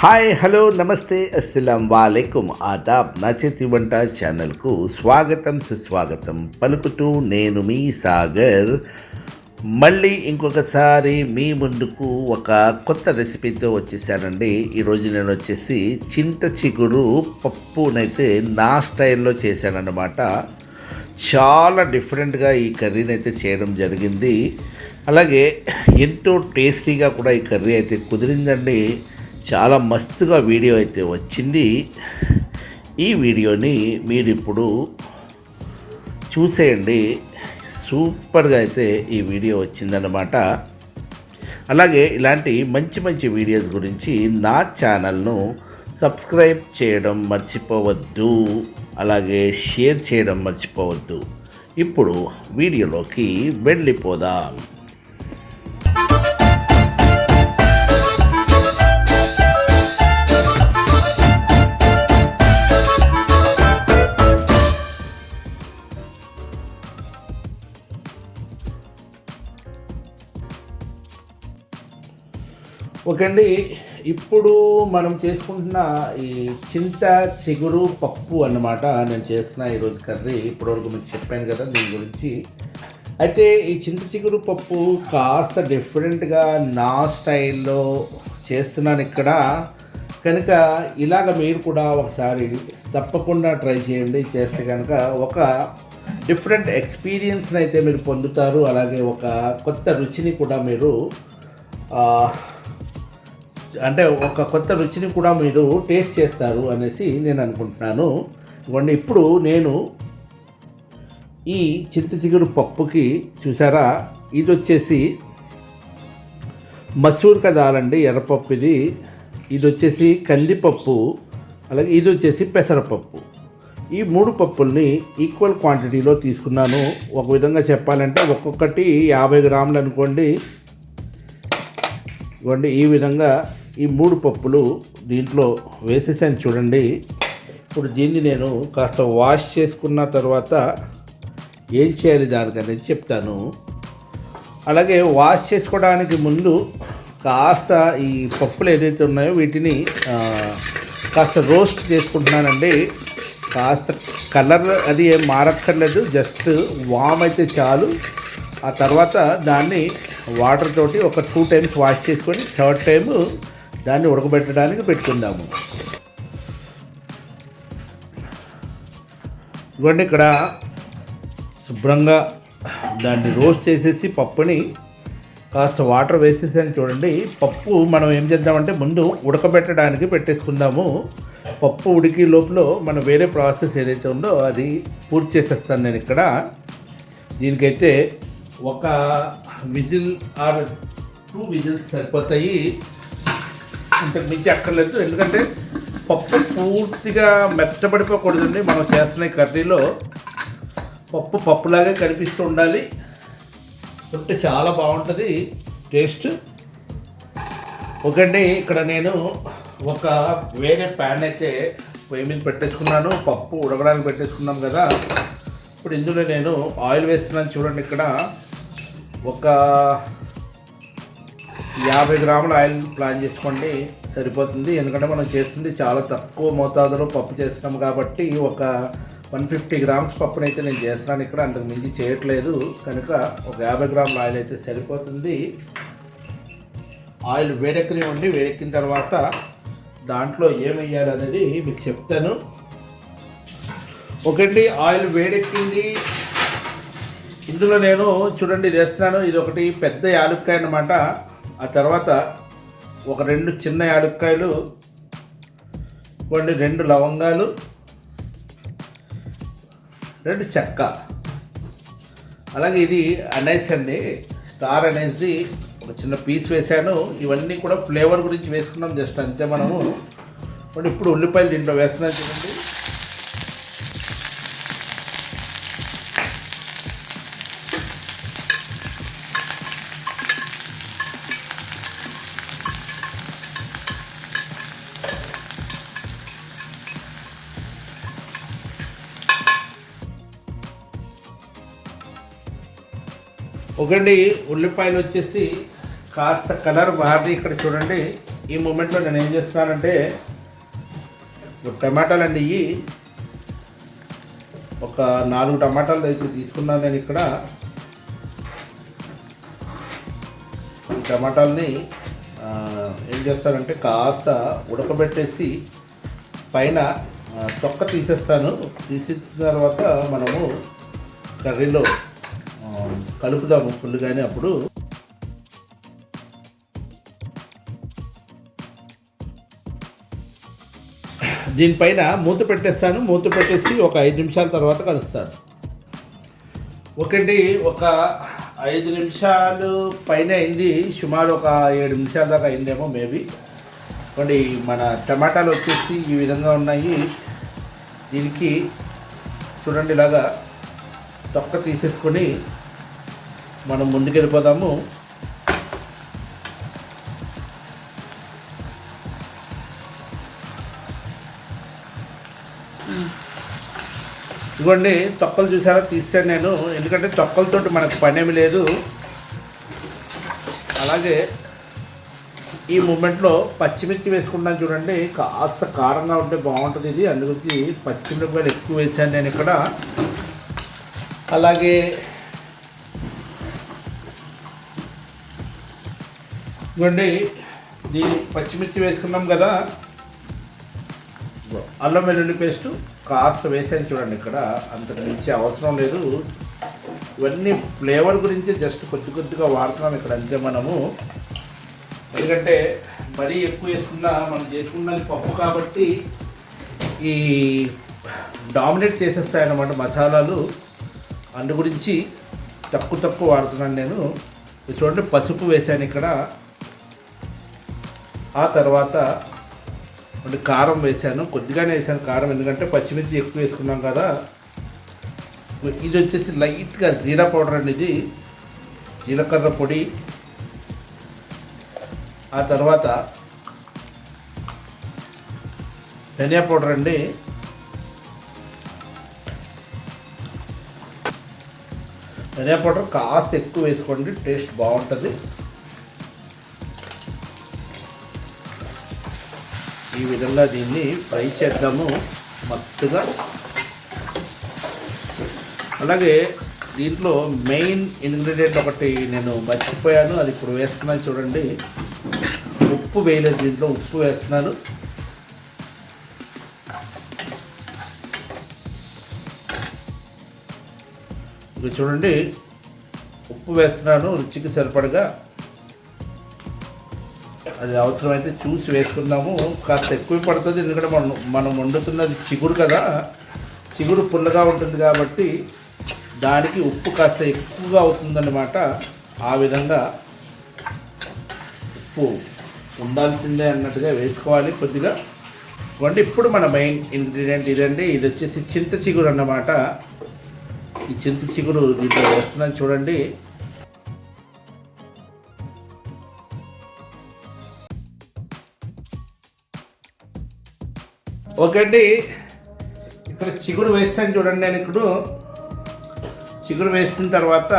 Hi hello నమస్తే అస్సలం వాలేకుమ్ ఆదాబ్ నా చేతి వంట ఛానల్కు స్వాగతం సుస్వాగతం పలుకుతూ నేను మీ సాగర్. మళ్ళీ ఇంకొకసారి మీ ముందుకు ఒక కొత్త రెసిపీతో వచ్చేసానండి. ఈరోజు నేను వచ్చేసి చింత చిగురు పప్పునైతే నా స్టైల్లో చేశానన్నమాట. చాలా డిఫరెంట్గా ఈ కర్రీని అయితే చేయడం జరిగింది. అలాగే ఎంతో టేస్టీగా కూడా ఈ కర్రీ అయితే కుదిరిందండి. చాలా మస్తుగా వీడియో అయితే వచ్చింది. ఈ వీడియోని మీరు ఇప్పుడు చూసేయండి. సూపర్గా అయితే ఈ వీడియో వచ్చిందన్నమాట. అలాగే ఇలాంటి మంచి మంచి వీడియోస్ గురించి నా ఛానల్ను సబ్స్క్రైబ్ చేయడం మర్చిపోవద్దు. అలాగే షేర్ చేయడం మర్చిపోవద్దు. ఇప్పుడు వీడియోలోకి వెళ్ళిపోదాం. ఓకే అండి ఇప్పుడు మనం చేసుకుంటున్న ఈ చింత చిగురు పప్పు అన్నమాట నేను చేస్తున్న ఈరోజు కర్రీ. ఇప్పటివరకు మీకు చెప్పాను కదా దీని గురించి. అయితే ఈ చింత చిగురు పప్పు కాస్త డిఫరెంట్గా నా స్టైల్లో చేస్తున్నాను ఇక్కడ. కనుక ఇలాగ మీరు కూడా ఒకసారి తప్పకుండా ట్రై చేయండి. చేస్తే కనుక ఒక డిఫరెంట్ ఎక్స్పీరియన్స్ని అయితే మీరు పొందుతారు. అలాగే ఒక కొత్త రుచిని కూడా మీరు అంటే ఒక కొత్త రుచిని కూడా మీరు టేస్ట్ చేస్తారు అనేసి నేను అనుకుంటున్నాను. ఇవ్వండి ఇప్పుడు నేను ఈ చింత చిగురు పప్పుకి చూసారా? ఇది వచ్చేసి మసూర్ కదాలండి ఎర్రపప్పు ఇది. ఇది వచ్చేసి కందిపప్పు అలాగే ఇది వచ్చేసి పెసరపప్పు. ఈ మూడు పప్పుల్ని ఈక్వల్ క్వాంటిటీలో తీసుకున్నాను. ఒక విధంగా చెప్పాలంటే ఒక్కొక్కటి యాభై గ్రాములు అనుకోండి. ఇవ్వండి ఈ విధంగా ఈ మూడు పప్పులు దీంట్లో వేసేసాను చూడండి. ఇప్పుడు దీన్ని నేను కాస్త వాష్ చేసుకున్న తర్వాత ఏం చేయాలి దానికనేది చెప్తాను. అలాగే వాష్ చేసుకోవడానికి ముందు కాస్త ఈ పప్పులు ఏదైతే ఉన్నాయో వీటిని కాస్త రోస్ట్ చేసుకుంటున్నానండి. కాస్త కలర్ అది ఏం మారక్కర్లేదు జస్ట్ వామ్ అయితే చాలు. ఆ తర్వాత దాన్ని వాటర్ తోటి ఒక టూ టైమ్స్ వాష్ చేసుకొని థర్డ్ టైము దాన్ని ఉడకబెట్టడానికి పెట్టుకుందాము. ఇవ్వండి ఇక్కడ శుభ్రంగా దాన్ని రోస్ట్ చేసేసి పప్పుని కాస్త వాటర్ వేసేసాను చూడండి. పప్పు మనం ఏం చేద్దామంటే ముందు ఉడకబెట్టడానికి పెట్టేసుకుందాము. పప్పు ఉడికి లోపల మనం వేరే ప్రాసెస్ ఏదైతే ఉందో అది పూర్తి చేసేస్తాను నేను ఇక్కడ. దీనికైతే ఒక విజిల్ ఆర్ టూ విజిల్స్ సరిపోతాయి. ఇంతకు మించి అక్కర్లేదు ఎందుకంటే పప్పు పూర్తిగా మెత్తబడిపోకూడదండి. మనం చేస్తున్న కర్రీలో పప్పు పప్పులాగే కనిపిస్తూ ఉండాలి. ఉంటే చాలా బాగుంటుంది. టేస్ట్. ఓకే అండి ఇక్కడ నేను ఒక వేరే ప్యాన్ అయితే పొయ్యి మీద పెట్టేసుకున్నాను. పప్పు ఉడకడానికి పెట్టేసుకున్నాం కదా. ఇప్పుడు ఇందులో నేను ఆయిల్ వేస్తున్నాను చూడండి ఇక్కడ. ఒక యాభై గ్రాముల ఆయిల్ ప్లాన్ చేసుకోండి. సరిపోతుంది. ఎందుకంటే మనం చేస్తుంది చాలా తక్కువ మోతాదులో పప్పు చేస్తున్నాం కాబట్టి ఒక వన్ ఫిఫ్టీ గ్రామ్స్ పప్పునైతే నేను చేస్తున్నాను ఇక్కడ. అంతకు మించి చేయట్లేదు. కనుక ఒక యాభై గ్రాముల ఆయిల్ అయితే సరిపోతుంది. ఆయిల్ వేడెక్కనివ్వండి వేడెక్కిన తర్వాత దాంట్లో ఏమయ్యాలి అనేది మీకు చెప్తాను. ఒకటి ఆయిల్ వేడెక్కింది. ఇందులో నేను చూడండి ఇది వేస్తున్నాను. ఇది ఒకటి పెద్ద యాలుక్కాయ అన్నమాట. ఆ తర్వాత ఒక రెండు చిన్న యాలుక్కాయలు కొన్ని రెండు లవంగాలు రెండు చెక్క. అలాగే ఇది అనైస్ అండి. స్టార్ అనేసి ఒక చిన్న పీస్ వేసాను ఇవన్నీ కూడా ఫ్లేవర్ గురించి వేసుకున్నాం జస్ట్ అంతే మనము. ఇప్పుడు ఉల్లిపాయలు దీంట్లో వేస్తున్నాను చూడండి. ఒకటి ఉల్లిపాయలు వచ్చేసి కాస్త కలర్ మారి ఇక్కడ చూడండి. ఈ మూమెంట్లో నేను ఏం చేస్తున్నానంటే టమాటాలు అండి ఇవి ఒక నాలుగు టమాటాలు అయితే తీసుకున్నాను నేను ఇక్కడ. ఈ టమాటాలని ఏం చేస్తానంటే కాస్త ఉడకబెట్టేసి పైన చొక్క తొక్క తీసేస్తాను. తీసిన తర్వాత మనము కర్రీలో కలుపుదాము ఫుల్గానే అప్పుడు. దీనిపైన మూత పెట్టేస్తాను. మూత పెట్టేసి ఒక ఐదు నిమిషాల తర్వాత కలుస్తాను. ఒకటి ఒక ఐదు నిమిషాలు పైన అయింది. సుమారు ఒక ఏడు నిమిషాల దాకా అయిందేమో మేబీ. కొన్ని మన టమాటాలు వచ్చేసి ఈ విధంగా ఉన్నాయి. దీనికి చూడండి ఇలాగా తొక్క తీసేసుకొని మనం ముందుకెళ్ళిపోదాము. ఇదిగోండి తొక్కలు చూసారా? తీసాను నేను. ఎందుకంటే తొక్కలతోటి మనకు పనేమి లేదు. అలాగే ఈ మూమెంట్లో పచ్చిమిర్చి వేసుకున్నాను చూడండి. కాస్త కారంగా ఉంటే బాగుంటుంది ఇది. అందుగురించి పచ్చిమిరపకాయలు ఎక్కువ వేసాను నేను ఇక్కడ. అలాగే ఇవ్వండి దీని పచ్చిమిర్చి వేసుకున్నాం కదా. అల్లం వెల్లుల్లి పేస్ట్ కాస్త వేసాను చూడండి ఇక్కడ. అంతకు మించి అవసరం లేదు. ఇవన్నీ ఫ్లేవర్ గురించి జస్ట్ కొద్ది కొద్దిగా వాడుతున్నాం ఇక్కడ అంతే మనము. ఎందుకంటే మరీ ఎక్కువ వేసుకున్నా మనం చేసుకున్నది పప్పు కాబట్టి ఈ డామినేట్ చేసేస్తాయన్నమాట మసాలాలు. అందు గురించి తక్కువ తక్కువ వాడుతున్నాను నేను. చూడండి పసుపు వేసాను ఇక్కడ. ఆ తర్వాత అంటే కారం వేసాను కొద్దిగానే వేసాను కారం ఎందుకంటే పచ్చిమిర్చి ఎక్కువ వేసుకున్నాం కదా. ఇది వచ్చేసి లైట్గా జీరా పౌడర్ అనేది జీలకర్ర పొడి. ఆ తర్వాత ధనియా పౌడర్ అండి. ధనియా పౌడర్ కాస్త ఎక్కువ వేసుకోండి టేస్ట్ బాగుంటుంది. ఈ విధంగా దీన్ని ఫ్రై చేద్దాము మత్తుగా. అలాగే దీంట్లో మెయిన్ ఇంగ్రీడియంట్ ఒకటి నేను మర్చిపోయాను అది ఇప్పుడు వేస్తున్నాను చూడండి. ఉప్పు వేయలేదు దీంట్లో ఉప్పు వేస్తున్నాను. ఇది చూడండి ఉప్పు వేస్తున్నాను రుచికి సరిపడగా అది అవసరమైతే చూసి వేసుకుందాము. కాస్త ఎక్కువ పడుతుంది. ఎందుకంటే మనం మనం వండుతున్నది చిగురు కదా. చిగురు పుల్లగా ఉంటుంది కాబట్టి దానికి ఉప్పు కాస్త ఎక్కువగా అవుతుందన్నమాట. ఆ విధంగా ఉప్పు ఉండాల్సిందే అన్నట్టుగా వేసుకోవాలి కొద్దిగా. వండి ఇప్పుడు మన మెయిన్ ఇంగ్రీడియంట్ ఇదండి. ఇది వచ్చేసి చింత చిగురు అన్నమాట. ఈ చింత చిగురు దీంట్లో వేస్తున్నాను చూడండి. ఓకే అండి ఇక్కడ చిగురు వేస్తాను చూడండి నేను ఇప్పుడు. చిగురు వేసిన తర్వాత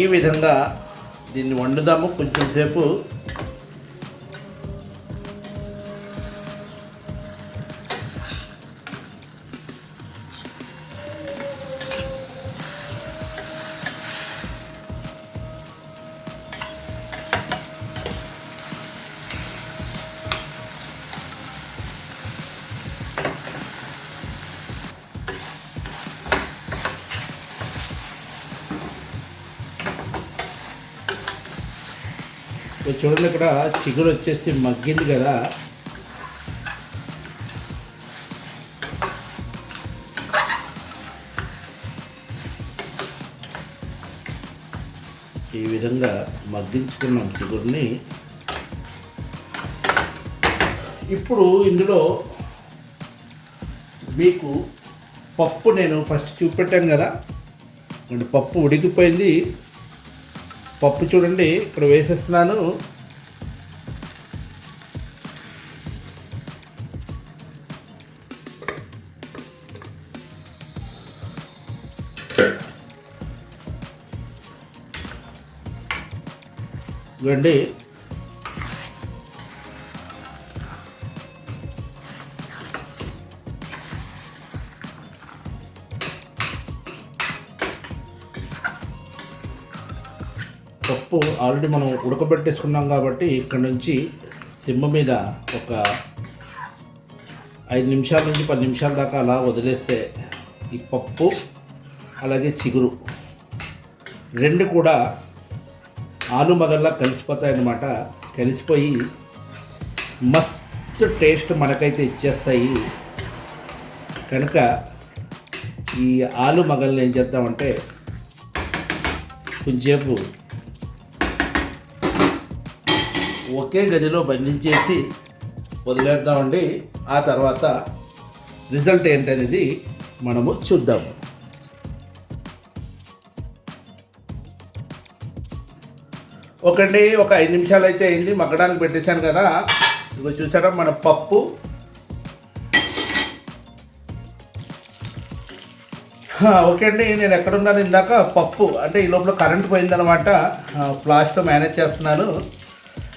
ఈ విధంగా దీన్ని వండుదాము కొంచెం సేపు. చూడండి ఇక్కడ చిగురు వచ్చేసి మగ్గింది కదా. ఈ విధంగా మగ్గించుకున్నాం చిగురిని. ఇప్పుడు ఇందులో మీకు పప్పు నేను ఫస్ట్ చూపెట్టాను కదా. పప్పు ఉడికిపోయింది. పప్పు చూడండి ఇక్కడ వేసేస్తున్నాను. చూడండి పప్పు ఆల్రెడీ మనం ఉడకబెట్టేసుకున్నాం కాబట్టి ఇక్కడ నుంచి సిమ్మ మీద ఒక ఐదు నిమిషాల నుంచి పది నిమిషాల దాకా అలా వదిలేస్తే ఈ పప్పు అలాగే చిగురు రెండు కూడా ఆలు మగల్లా కలిసిపోతాయన్నమాట. కలిసిపోయి మస్తు టేస్ట్ మనకైతే ఇచ్చేస్తాయి. కనుక ఈ ఆలు మగల్ని ఏం చేద్దామంటే కొంచెంసేపు ఒకే గదిలో బంధించేసి వదిలేద్దామండి. ఆ తర్వాత రిజల్ట్ ఏంటనేది మనము చూద్దాము ఒకండి ఒక ఐదు నిమిషాలు అయితే అయింది. మగ్గడానికి పెట్టేశాను కదా. ఇదిగో చూసారా మన పప్పు. ఓకే అండి. నేను ఎక్కడున్నాను ఇందాక? పప్పు. అంటే ఈ లోపల కరెంట్ పోయిందనమాట ఫ్లాష్తో మేనేజ్ చేస్తున్నాను.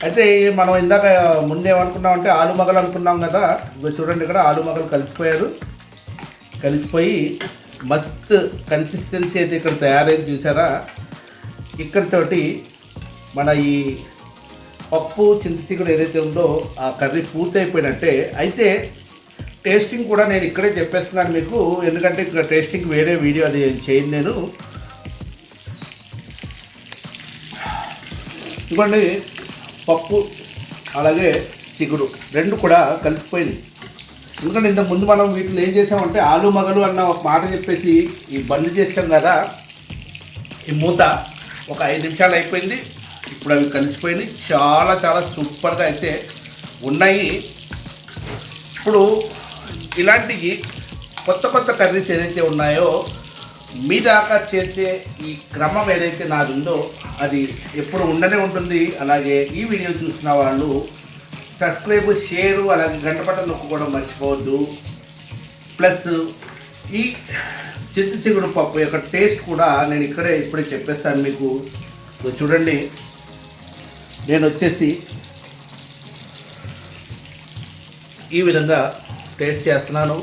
అయితే మనం ఇందాక ముందే ఏమనుకున్నామంటే ఆలు మగలు అనుకున్నాం కదా. ఇదిగో చూడండి ఇక్కడ ఆలు మగలు కలిసిపోయారు. కలిసిపోయి మస్త్ కన్సిస్టెన్సీ అయితే ఇక్కడ తయారైంది చూసారా? ఇక్కడితోటి మన ఈ పప్పు చింత చిగురు ఏదైతే ఉందో ఆ కర్రీ పూర్తయిపోయినట్టే. అయితే టేస్టింగ్ కూడా నేను ఇక్కడే చెప్పేస్తున్నాను మీకు. ఎందుకంటే ఇక్కడ టేస్టింగ్ వేరే వీడియో అది చేయను నేను. ఇవ్వండి పప్పు అలాగే చిగురు రెండు కూడా కలిసిపోయినాయి ఎందుకంటే ఇంత ముందు మనం వీటిని ఏం చేసామంటే ఆలు మగలు అన్న ఒక మాట చెప్పేసి ఈ బంద్ చేసాం కదా ఈ మూత ఒక ఐదు నిమిషాలు అయిపోయింది. ఇప్పుడు అవి కలిసిపోయినాయి. చాలా చాలా సూపర్గా అయితే ఉన్నాయి. ఇప్పుడు ఇలాంటివి కొత్త కొత్త కర్రీస్ ఏదైతే ఉన్నాయో మీ దాకా చేర్చే ఈ క్రమం ఏదైతే నాది ఉందో అది ఎప్పుడు ఉండనే ఉంటుంది. అలాగే ఈ వీడియో చూసిన వాళ్ళు సబ్స్క్రైబ్ షేరు అలాగే గంట బటన్ నొక్కుకోవడం మర్చిపోవద్దు. ప్లస్ ఈ చింత చిగుడు పప్పు యొక్క టేస్ట్ కూడా నేను ఇక్కడే ఇప్పుడే చెప్పేస్తాను మీకు. చూడండి. నేను వచ్చేసి ఈ విధంగా టేస్ట్ చేస్తున్నాను.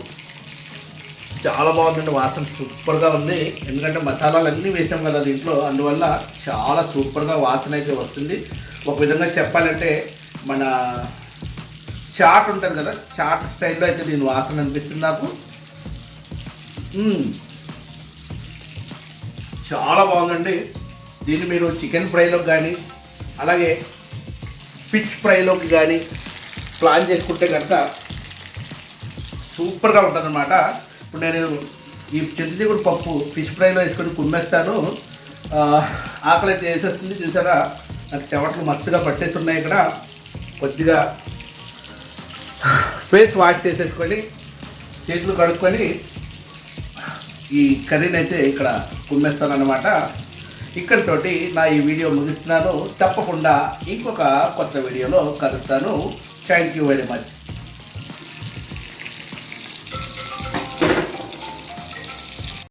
చాలా బాగుందండి. వాసన సూపర్గా ఉంది. ఎందుకంటే మసాలాలు అన్నీ వేసాం కదా దీంట్లో. అందువల్ల చాలా సూపర్గా వాసన అయితే వస్తుంది. ఒక విధంగా చెప్పాలంటే మన చాట్ ఉంటుంది కదా చాట్ స్టైల్లో అయితే దీని వాసన అనిపిస్తుంది నాకు. చాలా బాగుందండి. దీన్ని మీరు చికెన్ ఫ్రైలోకి కానీ అలాగే ఫిష్ ఫ్రైలోకి కానీ ప్లాన్ చేసుకుంటే కనుక సూపర్గా ఉంటుందన్నమాట. ఇప్పుడు నేను ఈ చింతచిగుడు పప్పు ఫిష్ ఫ్రైలో వేసుకొని కుమ్మేస్తాను. ఆకలి అయితే వేసేస్తుంది చూసారా? నాకు చెమటలు మస్తుగా పట్టేస్తున్నాయి ఇక్కడ. కొద్దిగా ఫేస్ వాష్ చేసేసుకొని చేతులు కడుక్కొని ఈ కర్రీని అయితే ఇక్కడ కుమ్మేస్తాను అనమాట ఇక్కడితోటి నా ఈ వీడియో ముగిస్తున్నాను. తప్పకుండా ఇంకొక కొత్త వీడియోలో కలుస్తాను. Thank you very much